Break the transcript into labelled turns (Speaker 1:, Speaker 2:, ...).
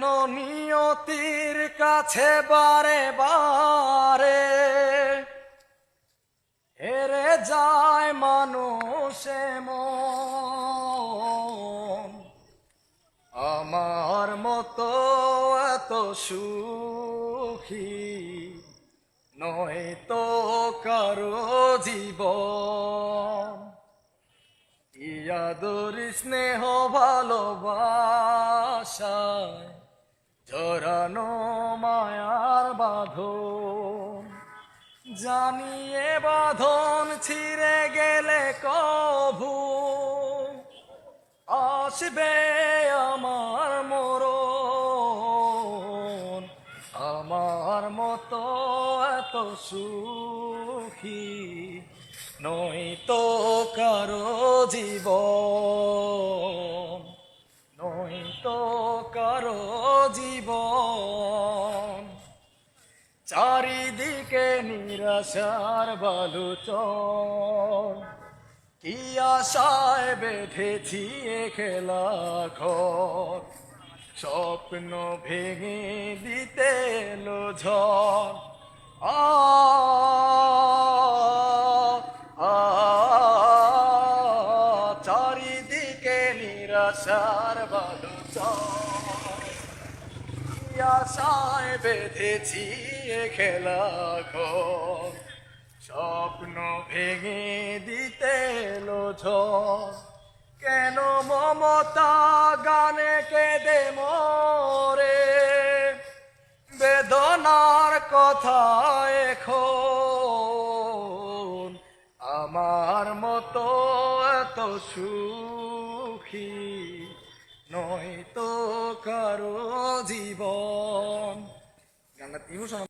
Speaker 1: কেন নিয়তির কাছে বারে বারে। হেরে যায় মানুষে মন। আমার মতো এত সুখী নয় তো কারও জীবন। ইয়াদুর স্নেহ ভালোবাসায় জড়ানো মায়ার বাঁধন। জানিয়ে বাঁধন ছিঁড়ে গেলে কভু। আসবে আমার মরণ। আমার মতো এত সুখী নই তো কারও জীব নই তো কারও জীবন। চারিদিকে নিরাশার বালুচন কি আশায় বেঁধেছি খেলা ঘর। স্বপ্ন ভেঙে দিতে এলো ঝড়। আ, চারিদিকে নিরাশার বালুচন আশায় বেঁধেছি খেলা ঘর। স্বপ্ন ভেঙে দিতে ঝড়। কেন মমতা গানে কেঁদে মরে? বেদনার কথা এখন আমার মতো এত সুখী নয় তো কারও জীবন। গানটা ইমোশনাল।